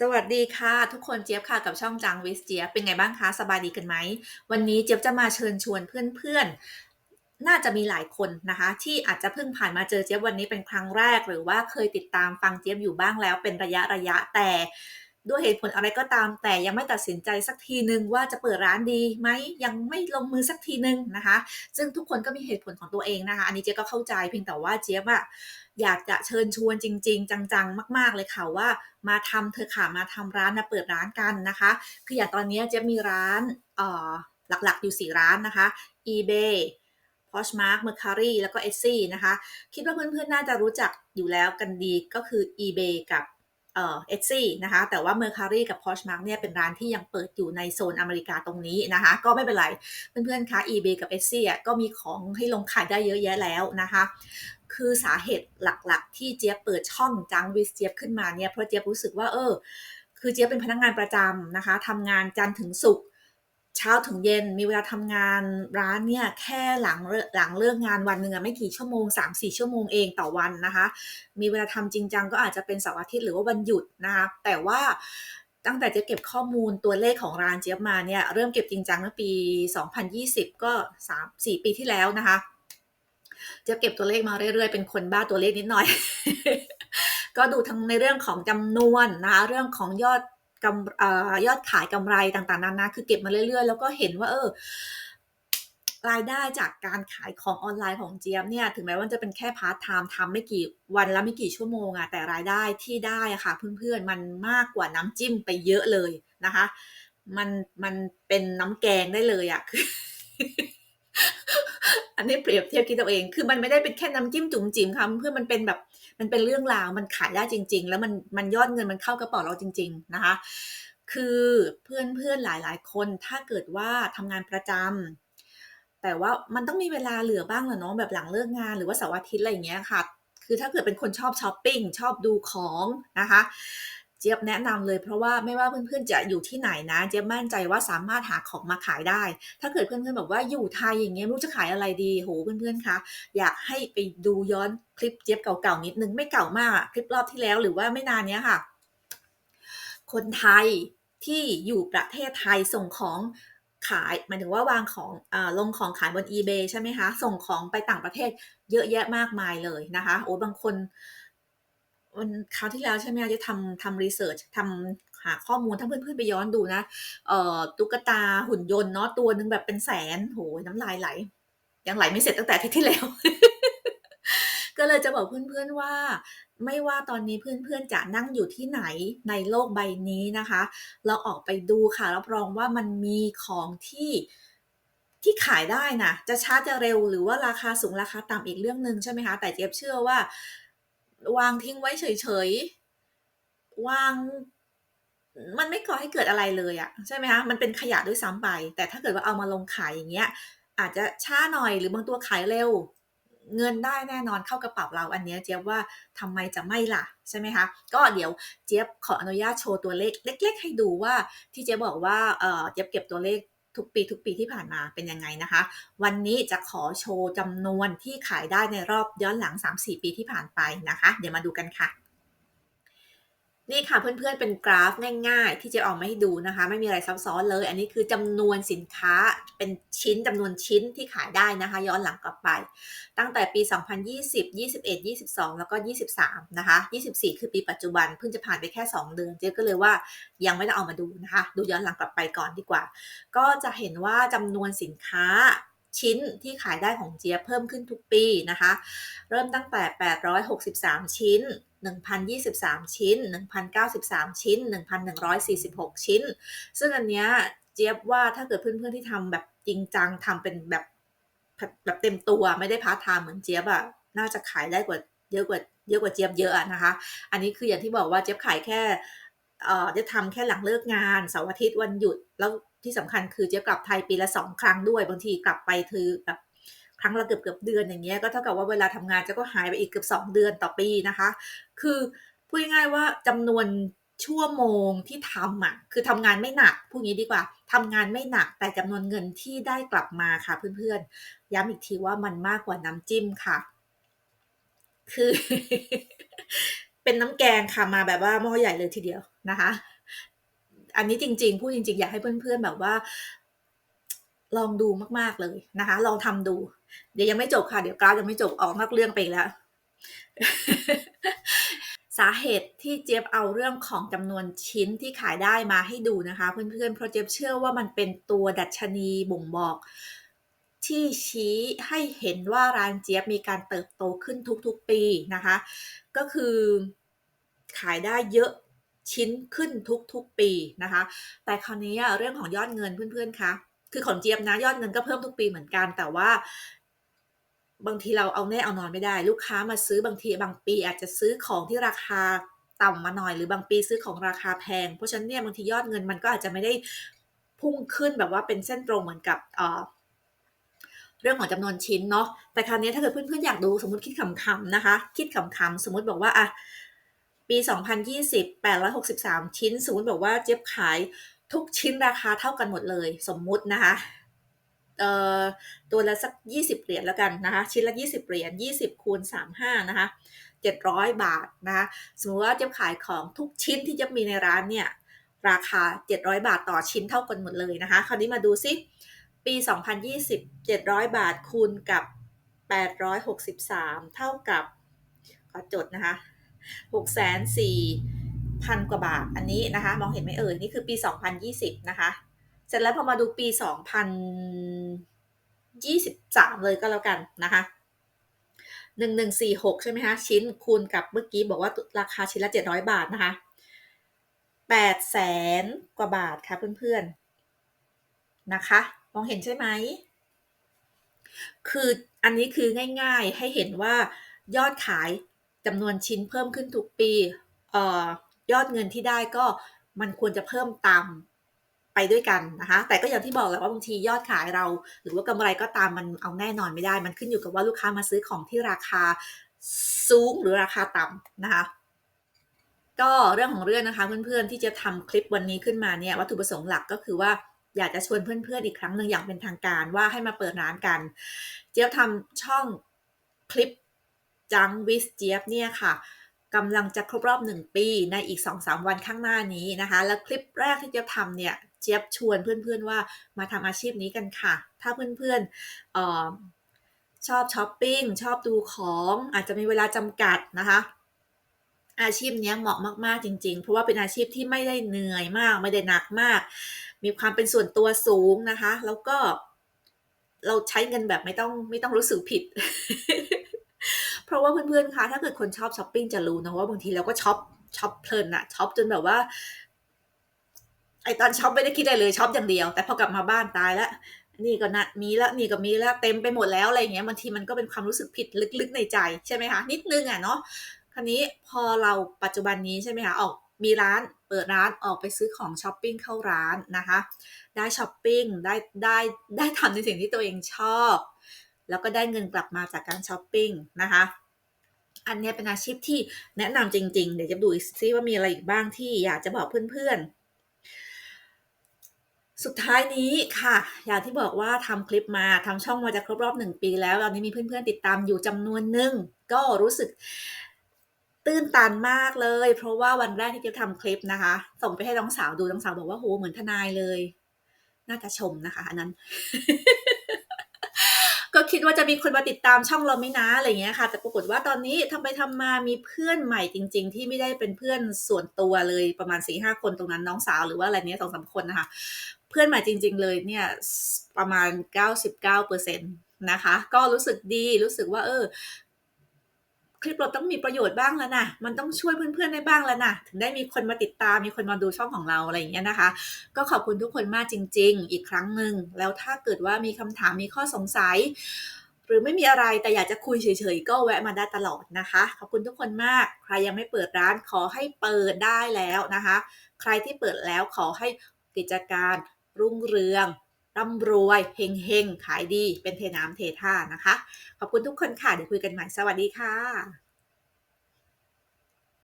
สวัสดีค่ะ ทุกคนเจี๊ยบค่ะกับช่องจังวิสเจี๊ยบเป็นไงบ้างคะสบายดีกันไหม วันนี้เจี๊ยบจะมาเชิญชวนเพื่อนๆ น่าจะมีหลายคนนะคะ ที่อาจจะเพิ่งผ่านมาเจอเจี๊ยบวันนี้เป็นครั้งแรก หรือว่าเคยติดตามฟังเจี๊ยบอยู่บ้างแล้วเป็นระยะระยะแต่ ด้วยเหตุผลอะไรก็ตาม แต่ยังไม่ตัดสินใจสักทีนึงว่าจะเปิดร้านดีไหมยังไม่ลงมือสักทีนึงนะคะ ซึ่งทุกคนก็มีเหตุผลของตัวเองนะคะ อันนี้เจ๊ก็เข้าใจเพียงแต่ว่าเจี๊ยบอะอยากจะเชิญชวนจริง ๆ จังๆ มาก ๆ เลยค่ะว่ามาทำเธอค่ะมาทำร้านมาเปิดร้านกันนะคะ คืออย่างตอนนี้เจ๊มีร้านเอ่อหลักๆ อยู่ 4 ร้านนะคะ eBay Poshmark Mercari แล้วก็ Etsy นะคะ คิดว่าเพื่อนๆ น่าจะรู้จักอยู่แล้วกันดีก็คือ eBay กับ เอ่อ Etsy นะคะ แต่ว่าเมอร์คารีกับพอชมาร์กเนี่ยเป็นร้านที่ยังเปิดอยู่ในโซนอเมริกาตรงนี้นะคะ ก็ไม่เป็นไร เพื่อนๆคะ eBay กับ Etsy อะก็มีของให้ลงขายได้เยอะแยะแล้วนะคะ คือสาเหตุหลักๆ ที่เจี๊ยบเปิดช่องจังวิสเจี๊ยบขึ้นมาเนี่ยเพราะเจี๊ยบรู้สึกว่าเออ คือเจี๊ยบเป็นพนักงานประจำนะคะทำงานจันทร์ถึงศุกร์ เช้าถึงเย็นมีเวลาทำงานร้านเนี่ยแค่หลังหลังเลิกงานวันหนึ่งอะไม่กี่ชั่วโมง 3-4 ชั่วโมงเองต่อวันนะคะ มีเวลาทำจริงจังก็อาจจะเป็นเสาร์อาทิตย์หรือว่าวันหยุดนะคะแต่ว่าตั้งแต่เจ๊เก็บข้อมูลตัวเลขของร้านเจี๊ยบมาเนี่ยเริ่มเก็บจริงจังเมื่อปี 2020 ก็ 3-4 ปีที่แล้วนะคะเจะเก็บตัวเลขมาเรื่อยๆ เป็นคนบ้าตัวเลขนิดหน่อย ก็ดูทั้งในเรื่องของจำนวนนะคะเรื่องของยอด กำยอดขายกำไรต่างๆนานาคือเก็บมาเรื่อยๆ แล้วก็เห็นว่า เออ รายได้จากการขายของออนไลน์ของเจี๊ยบเนี่ยถึงแม้ว่าจะเป็นแค่พาร์ทไทม์ทำไม่กี่วันละไม่กี่ชั่วโมงอะแต่รายได้ที่ได้อะค่ะ เพื่อนๆมันมากกว่าน้ำจิ้มไปเยอะเลยนะคะ มันมันเป็นน้ำแกงได้เลยอะคืออันนี้เปรียบเทียบคิดตัวเอง คือมันไม่ได้เป็นแค่น้ำจิ้มจุ๋มจิ๋มค่ะเพื่อมันเป็นแบบ มันเป็นเรื่องราวมันขายได้จริง ๆ แล้วมันมันยอดเงินมันเข้ากระเป๋าเราจริง ๆ นะคะ คือเพื่อนเพื่อนหลายๆ คนถ้าเกิดว่าทำงานประจำแต่ว่ามันต้องมีเวลาเหลือบ้างเหรอเนาะแบบหลังเลิกงานหรือว่าเสาร์อาทิตย์อะไรอย่างเงี้ยค่ะ คือถ้าเกิดเป็นคนชอบช้อปปิ้งชอบดูของนะคะ จี๊ยบแนะนำเลย เพราะว่าไม่ว่าเพื่อนๆจะอยู่ที่ไหนนะ เจี๊ยบมั่นใจว่าสามารถหาของมาขายได้ ถ้าเกิดเพื่อนๆบอกว่าอยู่ไทยอย่างเงี้ยไม่รู้จะขายอะไรดีโหเพื่อนๆคะอยากให้ไปดูย้อนคลิปเจี๊ยบเก่าๆนิดนึงไม่เก่ามากคลิปรอบที่แล้วหรือว่าไม่นานเนี้ยค่ะ คนไทยที่อยู่ประเทศไทยส่งของขายหมายถึงว่าวางของอลงของขายบน eBay ใช่ไหมคะ ส่งของไปต่างประเทศเยอะแยะมากมายเลยนะคะ โอ้บางคน วันคราวที่แล้วใช่ไหมจะทำทำรีเสิร์ชทำหาข้อมูลถ้าเพื่อนๆไปย้อนดูนะ เอ่อตุ๊กตาหุ่นยนต์เนาะตัวหนึ่งแบบเป็นแสนโหน้ำลายไหล ยังไหลไม่เสร็จตั้งแต่ที่ที่แล้ว ก็เลยจะบอกเพื่อนๆว่า ไม่ว่าตอนนี้เพื่อนๆจะนั่งอยู่ที่ไหนในโลกใบนี้นะคะ เราออกไปดูค่ะรับรองว่ามันมีของที่ที่ขายได้นะจะช้าจะเร็วหรือว่าราคาสูงราคาต่ำอีกเรื่องหนึ่งใช่ไหมคะแต่เจี๊ยบเชื่อว่า วางทิ้งไว้เฉยๆ วาง มันไม่ก่อให้เกิดอะไรเลยอะใช่ไหมคะ มันเป็นขยะด้วยซ้ำไป แต่ถ้าเกิดว่าเอามาลงขายอย่างเงี้ย อาจจะช้าหน่อยหรือบางตัวขายเร็ว เงินได้แน่นอนเข้ากระเป๋าเราอันนี้เจี๊ยบว่าทำไมจะไม่ล่ะใช่ไหมคะ ก็เดี๋ยวเจี๊ยบขออนุญาตโชว์ตัวเลขเล็ก ๆ ให้ดูว่าที่เจี๊ยบบอกว่าเออเจี๊ยบเก็บตัวเลข ทุกปีทุกปีที่ผ่านมาเป็นยังไงนะคะ วันนี้จะขอโชว์จำนวนที่ขายได้ในรอบย้อนหลัง 3-4 ปีที่ผ่านไปนะคะ เดี๋ยวมาดูกันค่ะ นี่ค่ะเพื่อนๆเป็นกราฟง่ายๆ ที่จะออกมาให้ดูนะคะ ไม่มีอะไรซับซ้อนเลย อันนี้คือจำนวนสินค้าเป็นชิ้นจำนวนชิ้นที่ขายได้นะคะ ย้อนหลังกลับไป ตั้งแต่ปี 2020 21 22 แล้วก็ 23 นะคะ 24 คือปีปัจจุบันเพิ่งจะผ่านไปแค่ 2 เดือนเจ๊ก็เลยว่ายังไม่ได้เอามาดูนะคะ ดูย้อนหลังกลับไปก่อนดีกว่า ก็จะเห็นว่าจำนวนสินค้า ชิ้นที่ขายได้ของเจี๊ยบเพิ่มขึ้นทุกปีนะคะ เริ่มตั้งแต่ 863 ชิ้น 1,023 ชิ้น 1,093 ชิ้น 1,146 ชิ้น ซึ่งอันเนี้ยเจี๊ยบว่าถ้าเกิดเพื่อนๆที่ทำแบบจริงจังทำเป็นแบบแบบเต็มตัวไม่ได้พาร์ทไทม์เหมือนเจี๊ยบอะน่าจะขายได้กว่าเยอะกว่าเยอะกว่าเจี๊ยบเยอะนะคะ อันนี้คืออย่างที่บอกว่าเจี๊ยบขายแค่ เจะทำแค่หลังเลิกงานเสาร์อาทิตย์วันหยุด แล้วที่สำคัญคือเจ๊กลับไทยปีละสองครั้งด้วย บางทีกลับไปคือแบบครั้งละเกือบเกือบเดือนอย่างเงี้ยก็เท่ากับว่าเวลาทำงานเจะก็หายไปอีกเกือบสองเดือนต่อปีนะคะ คือพูดง่ายๆว่าจำนวนชั่วโมงที่ทำอะคือทำงานไม่หนักพูดงี้ดีกว่าทำงานไม่หนักแต่จำนวนเงินที่ได้กลับมาค่ะเพื่อนๆย้ำอีกทีว่ามันมากกว่าน้ำจิ้มค่ะ คือ เป็นน้ำแกงค่ะมาแบบว่าหม้อใหญ่เลยทีเดียวนะคะ อันนี้จริง ๆ พูดจริง ๆ อยากให้เพื่อนๆแบบว่า ลองดูมากๆเลยนะคะ ลองทำดู เดี๋ยวยังไม่จบค่ะ เดี๋ยวกราฟยังไม่จบออกนอกเรื่องไปแล้ว สาเหตุที่เจี๊ยบเอาเรื่องของจำนวนชิ้นที่ขายได้มาให้ดูนะคะ เพื่อนๆเพราะเจี๊ยบเชื่อว่ามันเป็นตัวดัชนีบ่งบอก ที่ชี้ให้เห็นว่าร้านเจี๊ยบมีการเติบโตขึ้นทุกๆปีนะคะ ก็คือขายได้เยอะชิ้นขึ้นทุกๆปีนะคะ แต่คราวนี้เรื่องของยอดเงินเพื่อนๆคะคือของเจี๊ยบนะยอดเงินก็เพิ่มทุกปีเหมือนกันแต่ว่า บางทีเราเอาแน่เอานอนไม่ได้ ลูกค้ามาซื้อบางทีบางปี อาจจะซื้อของที่ราคาต่ำมาหน่อยหรือบางปีซื้อของราคาแพง เพราะฉะนั้นเนี่ยบางทียอดเงินมันก็อาจจะไม่ได้พุ่งขึ้นแบบว่าเป็นเส้นตรงเหมือนกับ เรื่องของจำนวนชิ้นเนาะแต่คราวนี้ถ้าเกิดเพื่อนๆอยากดูสมมติคิดขำๆนะคะ คิดขำๆสมมติบอกว่าอะปี 2020 863 ชิ้น สมมติบอกว่าเจี๊ยบขายทุกชิ้นราคาเท่ากันหมดเลย สมมุตินะคะเอ่อตัวละสัก 20 เหรียญแล้วกันนะคะ ชิ้นละ 20 เหรียญ 20 คูณ 35 นะคะ 700 บาทนะคะสมมติว่าเจี๊บขายของทุกชิ้นที่เจี๊บมีในร้านเนี่ย ราคา 700 บาทต่อชิ้นเท่ากันหมดเลยนะคะ คราวนี้มาดูซิ ปี 2020 700 บาทคูณกับ 863 เท่ากับ ขอจดนะคะ 604,000 กว่าบาท อันนี้นะคะ มองเห็นไหมเอ่ย นี่คือปี 2020 นะคะ เสร็จแล้วพอมาดูปี 2023 เลยก็แล้วกันนะคะ1146ใช่ไหมคะ ชิ้นคูณกับเมื่อกี้บอกว่าราคาชิ้นละ700บาทนะคะ800,000กว่าบาทค่ะเพื่อนๆ นะคะ มองเห็นใช่ไหม?คืออันนี้คือง่ายๆให้เห็นว่ายอดขายจำนวนชิ้นเพิ่มขึ้นทุกปีเอ่อยอดเงินที่ได้ก็มันควรจะเพิ่มตามไปด้วยกันนะคะ แต่ก็อย่างที่บอกแหละว่าบางทียอดขายเรา หรือว่ากำไรก็ตามมันเอาแน่นอนไม่ได้ มันขึ้นอยู่กับว่าลูกค้ามาซื้อของที่ราคาสูงหรือราคาต่ำนะคะ ก็เรื่องของเรื่องนะคะเพื่อนๆที่จะทำคลิปวันนี้ขึ้นมาเนี่ยวัตถุประสงค์หลักก็คือว่า อยากจะชวนเพื่อนๆอีกครั้งหนึ่งอย่างเป็นทางการว่าให้มาเปิดร้านกัน เจี๊ยบทำช่องคลิป Junk with เจี๊ยบเนี่ยค่ะกำลังจะครบรอบ 1 ปีในอีก 2-3 วันข้างหน้านี้นะคะ แล้วคลิปแรกที่เจี๊ยบทำเนี่ยเจี๊ยบชวนเพื่อนๆว่ามาทำอาชีพนี้กันค่ะ ถ้าเพื่อนๆอ่อชอบช้อปปิ้งชอบดูของอาจจะมีเวลาจำกัดนะคะ อาชีพนี้เหมาะมาก ๆ จริง ๆ เพราะว่าเป็นอาชีพที่ไม่ได้เหนื่อยมาก ไม่ได้หนักมาก มีความเป็นส่วนตัวสูงนะคะ แล้วก็ เราใช้เงินแบบไม่ต้องไม่ต้องรู้สึกผิด เพราะว่าเพื่อนๆคะถ้าเกิดคนชอบช้อปปิ้งจะรู้นะว่าบางทีเราก็ช็อปช็อปเพลินน่ะช็อปจนแบบว่า ไอตอนช็อปไม่ได้คิดอะไรเลยช็อปอย่างเดียว แต่พอกลับมาบ้านตายแล้วนี่ก็นะมีแล้วนี่ก็มีแล้วเต็มไปหมดแล้วอะไรเงี้ยบางทีมันก็เป็นความรู้สึกผิดลึกๆในใจใช่ไหมคะ?นิดนึงอะเนาะ คราวนี้พอเราปัจจุบันนี้ใช่ไหมคะออกมีร้านเปิดร้านออกไปซื้อของช้อปปิ้งเข้าร้านนะคะได้ช้อปปิ้งได้ได้ได้ทำในสิ่งที่ตัวเองชอบ แล้วก็ได้เงินกลับมาจากการช้อปปิ้งนะคะอันนี้เป็นอาชีพที่แนะนำจริง ๆ เดี๋ยวจะดูอีกซิว่ามีอะไรอีกบ้างที่อยากจะบอกเพื่อนๆ สุดท้ายนี้ค่ะ อย่างที่บอกว่าทำคลิปมาทำช่องมาจะครบรอบ1ปีแล้วตอนนี้มีเพื่อนๆติดตามอยู่จำนวนหนึ่งก็รู้สึก ตื้นตันมากเลย เพราะว่าวันแรกที่เจ๊ทำคลิปนะคะ ส่งไปให้น้องสาวดูน้องสาวบอกว่า"โอ้โฮเหมือนทนายเลย"น่าจะชมนะคะอันนั้น ก็คิดว่าจะมีคนมาติดตามช่องเราไหมนะอะไรเงี้ยค่ะ แต่ปรากฏว่าตอนนี้ทำไปทำมามีเพื่อนใหม่จริง ๆ ที่ไม่ได้เป็นเพื่อนส่วนตัวเลยประมาณ4-5คนตรงนั้นน้องสาวหรือว่าอะไรเนี้ย2-3คนนะคะ เพื่อนใหม่จริง ๆ เลยเนี่ยประมาณ 99%นะคะ ก็รู้สึกดีรู้สึกว่า เออ คลิปเราต้องมีประโยชน์บ้างแล้วนะ มันต้องช่วยเพื่อนๆได้บ้างแล้วนะ ถึงได้มีคนมาติดตาม มีคนมาดูช่องของเราอะไรอย่างเงี้ยนะคะ ก็ขอบคุณทุกคนมากจริง ๆ อีกครั้งหนึ่ง แล้วถ้าเกิดว่ามีคำถาม มีข้อสงสัย หรือไม่มีอะไรแต่อยากจะคุยเฉยๆ ก็แวะมาได้ตลอดนะคะ ขอบคุณทุกคนมาก ใครยังไม่เปิดร้านขอให้เปิดได้แล้วนะคะ ใครที่เปิดแล้วขอให้กิจการรุ่งเรือง ร่ำรวยเฮงๆขายดีเป็นเทน้ำเทท่านะคะ ขอบคุณทุกคนค่ะ เดี๋ยวคุยกันใหม่ สวัสดีค่ะ